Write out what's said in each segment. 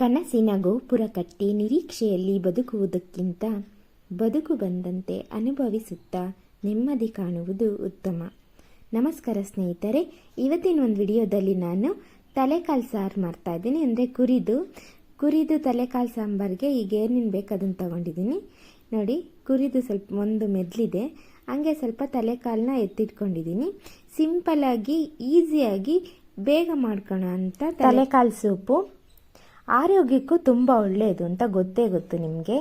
ಕನಸಿನ ಗೋಪುರ ಕಟ್ಟಿ ನಿರೀಕ್ಷೆಯಲ್ಲಿ ಬದುಕುವುದಕ್ಕಿಂತ ಬದುಕು ಬಂದಂತೆ ಅನುಭವಿಸುತ್ತಾ ನೆಮ್ಮದಿ ಕಾಣುವುದು ಉತ್ತಮ. ನಮಸ್ಕಾರ ಸ್ನೇಹಿತರೆ, ಇವತ್ತಿನ ಒಂದು ವಿಡಿಯೋದಲ್ಲಿ ನಾನು ತಲೆಕಾಲು ಸಾರು ಮಾಡ್ತಾ ಇದ್ದೀನಿ. ಅಂದರೆ ಕುರಿದು ಕುರಿದು ತಲೆಕಾಲು ಸಾಂಬಾರಿಗೆ ಈಗ ಏನೇನು ಬೇಕು ಅದನ್ನು ತಗೊಂಡಿದ್ದೀನಿ. ನೋಡಿ, ಕುರಿದು ಸ್ವಲ್ಪ ಒಂದು ಮೆದ್ಲಿದೆ. ಹಂಗೆ ಸ್ವಲ್ಪ ತಲೆಕಾಲನ್ನ ಎತ್ತಿಟ್ಕೊಂಡಿದ್ದೀನಿ. ಸಿಂಪಲ್ಲಾಗಿ ಈಸಿಯಾಗಿ ಬೇಗ ಮಾಡ್ಕೋಣ ಅಂತ ತಲೆಕಾಲು ಸೂಪು. ಆರೋಗ್ಯಕ್ಕೂ ತುಂಬ ಒಳ್ಳೆಯದು ಅಂತ ಗೊತ್ತೇ ಗೊತ್ತು ನಿಮಗೆ.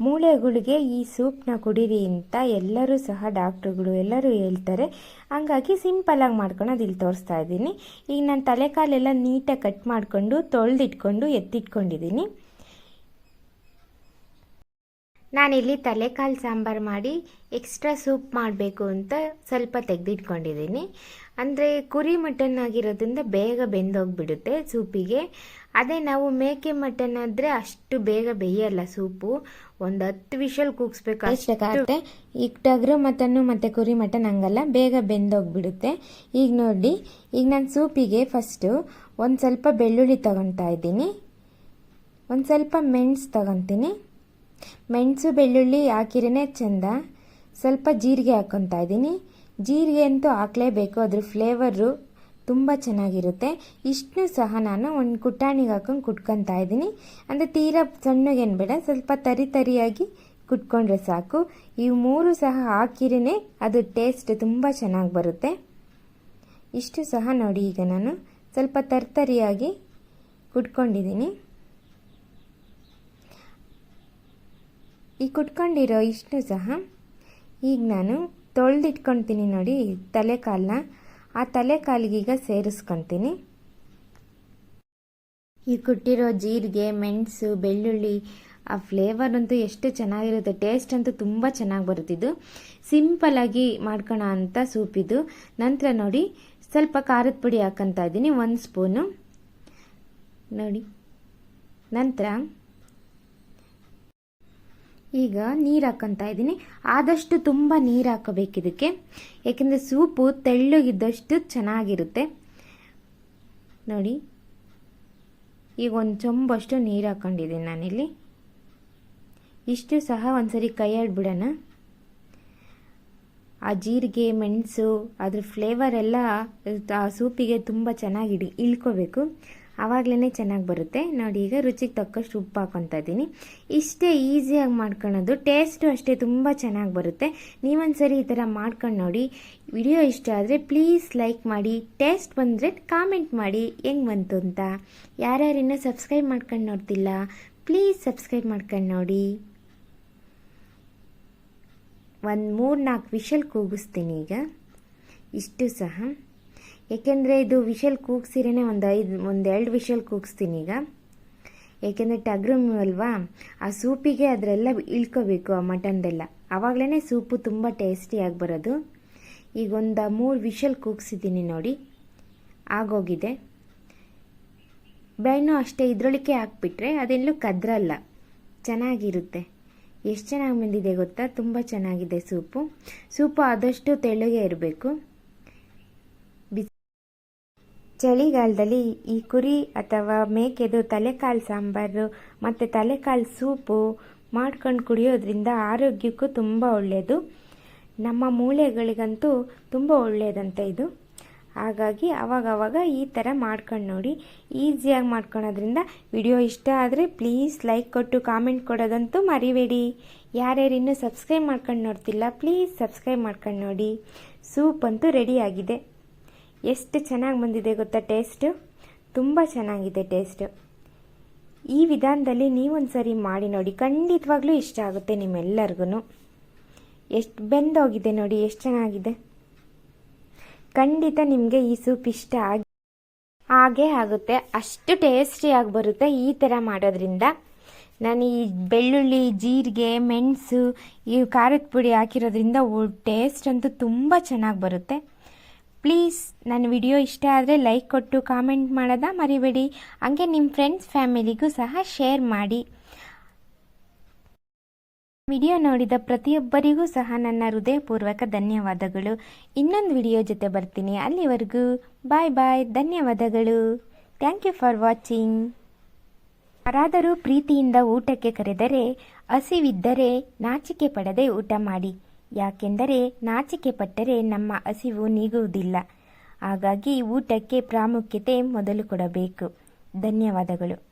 ಮೂಳೆಗಳಿಗೆ ಈ ಸೂಪ್ನ ಕುಡೀರಿ ಅಂತ ಎಲ್ಲರೂ ಸಹ ಡಾಕ್ಟ್ರುಗಳು ಎಲ್ಲರೂ ಹೇಳ್ತಾರೆ. ಹಂಗಾಗಿ ಸಿಂಪಲಾಗಿ ಮಾಡ್ಕೊಳೋದು ಇಲ್ಲಿ ತೋರಿಸ್ತಾ ಇದ್ದೀನಿ. ಈಗ ನಾನು ತಲೆಕಾಲೆಲ್ಲ ನೀಟಾಗಿ ಕಟ್ ಮಾಡಿಕೊಂಡು ತೊಳೆದಿಟ್ಕೊಂಡು ಎತ್ತಿಟ್ಕೊಂಡಿದ್ದೀನಿ. ನಾನಿಲ್ಲಿ ತಲೆಕಾಲು ಸಾಂಬಾರು ಮಾಡಿ ಎಕ್ಸ್ಟ್ರಾ ಸೂಪ್ ಮಾಡಬೇಕು ಅಂತ ಸ್ವಲ್ಪ ತೆಗೆದಿಟ್ಕೊಂಡಿದ್ದೀನಿ. ಅಂದರೆ ಕುರಿ ಮಟನ್ ಆಗಿರೋದ್ರಿಂದ ಬೇಗ ಬೆಂದೋಗಿಬಿಡುತ್ತೆ ಸೂಪಿಗೆ. ಅದೇ ನಾವು ಮೇಕೆ ಮಟನ್ ಆದರೆ ಅಷ್ಟು ಬೇಗ ಬೇಯಲ್ಲ ಸೂಪು. ಒಂದು ಹತ್ತು ವಿಷಲ್ ಕೂಗಿಸ್ಬೇಕು ಅಷ್ಟೇ. ಈಗ ಟಗರು ಮಟನ್ನು ಮತ್ತು ಕುರಿ ಮಟನ್ ಹಂಗಲ್ಲ ಬೇಗ ಬೆಂದೋಗ್ಬಿಡುತ್ತೆ. ಈಗ ನೋಡಿ ಈಗ ನಾನು ಸೂಪಿಗೆ ಫಸ್ಟು ಒಂದು ಸ್ವಲ್ಪ ಬೆಳ್ಳುಳ್ಳಿ ತಗೊತಾ ಇದ್ದೀನಿ. ಒಂದು ಸ್ವಲ್ಪ ಮೆಣಸು ತಗೊತೀನಿ. ಮೆಣಸು ಬೆಳ್ಳುಳ್ಳಿ ಹಾಕಿರೇ ಚೆಂದ. ಸ್ವಲ್ಪ ಜೀರಿಗೆ ಹಾಕ್ಕೊತಾ ಇದ್ದೀನಿ. ಜೀರಿಗೆ ಅಂತೂ ಹಾಕ್ಲೇಬೇಕು ಅದ್ರ ಫ್ಲೇವರು ತುಂಬ ಚೆನ್ನಾಗಿರುತ್ತೆ. ಇಷ್ಟನ್ನು ಸಹ ನಾನು ಒಂದು ಕುಟಾಣಿಗೆ ಹಾಕೊಂಡು ಕುಟ್ಕೊತಾ ಇದ್ದೀನಿ. ಅಂದರೆ ತೀರಾ ಸಣ್ಣಗೇನು ಬೇಡ, ಸ್ವಲ್ಪ ತರಿ ತರಿಯಾಗಿ ಕುಟ್ಕೊಂಡ್ರೆ ಸಾಕು. ಈ ಮೂರು ಸಹ ಹಾಕಿರೇ ಅದು ಟೇಸ್ಟ್ ತುಂಬ ಚೆನ್ನಾಗಿ ಬರುತ್ತೆ. ಇಷ್ಟು ಸಹ ನೋಡಿ ಈಗ ನಾನು ಸ್ವಲ್ಪ ತರ್ತರಿಯಾಗಿ ಕುಟ್ಕೊಂಡಿದ್ದೀನಿ. ಈ ಕುಟ್ಕೊಂಡಿರೋ ಇಷ್ಟು ಸಹ ಈಗ ನಾನು ತೊಳೆದಿಟ್ಕೊಳ್ತೀನಿ ನೋಡಿ ತಲೆಕಾಲನ್ನ ಆ ತಲೆ ಕಾಲಿಗೀಗ ಸೇರಿಸ್ಕೊತೀನಿ. ಈ ಕೊಟ್ಟಿರೋ ಜೀರಿಗೆ, ಮೆಣಸು, ಬೆಳ್ಳುಳ್ಳಿ, ಆ ಫ್ಲೇವರ್ ಅಂತೂ ಎಷ್ಟು ಚೆನ್ನಾಗಿರುತ್ತೆ. ಟೇಸ್ಟ್ ಅಂತೂ ತುಂಬ ಚೆನ್ನಾಗಿ ಬರುತ್ತಿದ್ದು ಸಿಂಪಲಾಗಿ ಮಾಡ್ಕೊಳೋ ಅಂಥ ಸೂಪಿದು ನಂತರ ನೋಡಿ, ಸ್ವಲ್ಪ ಖಾರದ ಪುಡಿ ಹಾಕೋಂತ ಇದ್ದೀನಿ, ಒಂದು ಸ್ಪೂನು ನೋಡಿ, ನಂತರ ಈಗ ನೀರು ಹಾಕ್ಕೊತಾ ಇದ್ದೀನಿ. ಆದಷ್ಟು ತುಂಬ ನೀರು ಹಾಕೋಬೇಕು ಇದಕ್ಕೆ. ಏಕೆಂದರೆ ಸೂಪು ತೆಳ್ಳಗಿದ್ದಷ್ಟು ಚೆನ್ನಾಗಿರುತ್ತೆ. ನೋಡಿ. ಈಗ ಒಂದು ಚೊಂಬಷ್ಟು ನೀರು ಹಾಕ್ಕೊಂಡಿದ್ದೀನಿ ನಾನಿಲ್ಲಿ. ಇಷ್ಟು ಸಹ ಒಂದ್ಸರಿ ಕೈ ಆಡ್ಬಿಡೋಣ. ಆ ಜೀರಿಗೆ, ಮೆಣಸು, ಅದ್ರ ಫ್ಲೇವರ್ ಎಲ್ಲ, ಆ ಸೂಪಿಗೆ ತುಂಬ ಚೆನ್ನಾಗಿ ಇಳ್ಕೋಬೇಕು. ಆವಾಗಲೇ ಚೆನ್ನಾಗಿ ಬರುತ್ತೆ. ನೋಡಿ, ಈಗ ರುಚಿಗೆ ತಕ್ಕಷ್ಟು ಉಪ್ಪು ಹಾಕೊತಾ ಇದ್ದೀನಿ. ಇಷ್ಟೇ ಈಸಿಯಾಗಿ ಮಾಡ್ಕೊಳ್ಳೋದು. ಟೇಸ್ಟು ಅಷ್ಟೇ ತುಂಬ ಚೆನ್ನಾಗಿ ಬರುತ್ತೆ. ನೀವೊಂದ್ಸರಿ ಈ ಥರ ಮಾಡ್ಕೊಂಡು ನೋಡಿ. ವಿಡಿಯೋ ಇಷ್ಟ ಆದರೆ ಪ್ಲೀಸ್ ಲೈಕ್ ಮಾಡಿ, ಟೇಸ್ಟ್ ಬಂದರೆ ಕಾಮೆಂಟ್ ಮಾಡಿ. ಹೆಂಗೆ ಬಂತು ಅಂತ. ಯಾರ್ಯಾರು ಇನ್ನೂ ಸಬ್ಸ್ಕ್ರೈಬ್ ಮಾಡ್ಕೊಂಡು ನೋಡ್ತಿಲ್ಲ, ಪ್ಲೀಸ್ ಸಬ್ಸ್ಕ್ರೈಬ್ ಮಾಡ್ಕೊಂಡು ನೋಡಿ. ಒಂದು ಮೂರು ನಾಲ್ಕು ವಿಷಲ್ ಕೂಗಿಸ್ತೀನಿ ಈಗ. ಇಷ್ಟು ಸಹ. ಏಕೆಂದರೆ ಇದು ವಿಷಲ್ ಕೂಗ್ಸಿರೇ ಒಂದು ಐದು ಒಂದು ಎರಡು ವಿಷಲ್ ಕೂಗಿಸ್ತೀನಿ ಈಗ. ಏಕೆಂದರೆ ಟಗ್ರು ಅಲ್ವಾ? ಆ ಸೂಪಿಗೆ ಅದರೆಲ್ಲ ಇಳ್ಕೋಬೇಕು ಆ ಮಟನ್ದೆಲ್ಲ. ಆವಾಗಲೇ ಸೂಪು ತುಂಬ ಟೇಸ್ಟಿಯಾಗಿ ಬರೋದು. ಈಗ ಒಂದು ಮೂರು ವಿಷಲ್ ಕೂಗ್ಸಿದ್ದೀನಿ ನೋಡಿ. ಆಗೋಗಿದೆ. ಬೆಣ್ಣು ಅಷ್ಟೇ ಇದ್ರೊಳಿಕೆ ಹಾಕ್ಬಿಟ್ರೆ ಅದೆಲ್ಲೂ ಕದ್ರಲ್ಲ. ಚೆನ್ನಾಗಿರುತ್ತೆ. ಎಷ್ಟು ಚೆನ್ನಾಗಿ ಬಂದಿದೆ ಗೊತ್ತಾ? ತುಂಬ ಚೆನ್ನಾಗಿದೆ ಸೂಪು. ಸೂಪು ಆದಷ್ಟು ತೆಳ್ಳಗೆ ಇರಬೇಕು. ಚಳಿಗಾಲದಲ್ಲಿ ಈ ಕುರಿ ಅಥವಾ ಮೇಕೆದು ತಲೆಕಾಲು ಸಾಂಬಾರು ಮತ್ತು ತಲೆಕಾಲು ಸೂಪು ಮಾಡ್ಕೊಂಡು ಕುಡಿಯೋದ್ರಿಂದ ಆರೋಗ್ಯಕ್ಕೂ ತುಂಬ ಒಳ್ಳೆಯದು ನಮ್ಮ ಮೂಳೆಗಳಿಗಂತೂ ತುಂಬ ಒಳ್ಳೆಯದಂತೆ ಇದು. ಹಾಗಾಗಿ ಅವಾಗವಾಗ ಈ ಥರ ಮಾಡ್ಕೊಂಡು ನೋಡಿ. ಈಸಿಯಾಗಿ ಮಾಡ್ಕೊಳೋದ್ರಿಂದ ವಿಡಿಯೋ ಇಷ್ಟ ಆದರೆ ಪ್ಲೀಸ್ ಲೈಕ್ ಕೊಟ್ಟು ಕಾಮೆಂಟ್ ಕೊಡೋದಂತೂ ಮರಿಬೇಡಿ. ಯಾರ್ಯಾರು ಇನ್ನೂ ಸಬ್ಸ್ಕ್ರೈಬ್ ಮಾಡ್ಕೊಂಡು ನೋಡ್ತಿಲ್ಲ ಪ್ಲೀಸ್ ಸಬ್ಸ್ಕ್ರೈಬ್ ಮಾಡ್ಕೊಂಡು ನೋಡಿ. ಸೂಪ್ ಅಂತೂ ರೆಡಿಯಾಗಿದೆ ಎಷ್ಟು ಚೆನ್ನಾಗಿ ಬಂದಿದೆ ಗೊತ್ತಾ ಟೇಸ್ಟು? ತುಂಬ ಚೆನ್ನಾಗಿದೆ ಟೇಸ್ಟು. ಈ ವಿಧಾನದಲ್ಲಿ ನೀವೊಂದು ಸರಿ ಮಾಡಿ ನೋಡಿ, ಖಂಡಿತವಾಗ್ಲೂ ಇಷ್ಟ ಆಗುತ್ತೆ ನಿಮ್ಮೆಲ್ಲರಿಗೂ ಎಷ್ಟು ಬೆಂದೋಗಿದೆ ನೋಡಿ, ಎಷ್ಟು ಚೆನ್ನಾಗಿದೆ. ಖಂಡಿತ ನಿಮಗೆ ಈ ಸೂಪ್ ಇಷ್ಟ ಆಗಿ ಹಾಗೇ ಆಗುತ್ತೆ. ಅಷ್ಟು ಟೇಸ್ಟಿಯಾಗಿ ಬರುತ್ತೆ ಈ ಥರ ಮಾಡೋದ್ರಿಂದ. ನಾನು ಈ ಬೆಳ್ಳುಳ್ಳಿ, ಜೀರಿಗೆ, ಮೆಣಸು, ಈ ಖಾರದ ಪುಡಿ ಹಾಕಿರೋದ್ರಿಂದ ಟೇಸ್ಟ್ ಅಂತೂ ತುಂಬ ಚೆನ್ನಾಗಿ ಬರುತ್ತೆ. ಪ್ಲೀಸ್ ನನ್ನ ವಿಡಿಯೋ ಇಷ್ಟ ಆದರೆ ಲೈಕ್ ಕೊಟ್ಟು ಕಾಮೆಂಟ್ ಮಾಡೋದ ಮರಿಬೇಡಿ. ಹಂಗೆ ನಿಮ್ಮ ಫ್ರೆಂಡ್ಸ್ ಫ್ಯಾಮಿಲಿಗೂ ಸಹ ಶೇರ್ ಮಾಡಿ. ವಿಡಿಯೋ ನೋಡಿದ ಪ್ರತಿಯೊಬ್ಬರಿಗೂ ಸಹ ನನ್ನ ಹೃದಯಪೂರ್ವಕ ಧನ್ಯವಾದಗಳು. ಇನ್ನೊಂದು ವಿಡಿಯೋ ಜೊತೆ ಬರ್ತೀನಿ. ಅಲ್ಲಿವರೆಗೂ ಬಾಯ್ ಬಾಯ್ ಧನ್ಯವಾದಗಳು. ಥ್ಯಾಂಕ್ ಯು ಫಾರ್ ವಾಚಿಂಗ್ ಯಾರಾದರೂ ಪ್ರೀತಿಯಿಂದ ಊಟಕ್ಕೆ ಕರೆದರೆ, ಹಸಿವಿದ್ದರೆ ನಾಚಿಕೆ ಪಡದೆ ಊಟ ಮಾಡಿ. ಯಾಕೆಂದರೆ ನಾಚಿಕೆ ಪಟ್ಟರೆ ನಮ್ಮ ಹಸಿವು ನೀಗುವುದಿಲ್ಲ. ಹಾಗಾಗಿ ಊಟಕ್ಕೆ ಪ್ರಾಮುಖ್ಯತೆ ಮೊದಲು ಕೊಡಬೇಕು. ಧನ್ಯವಾದಗಳು.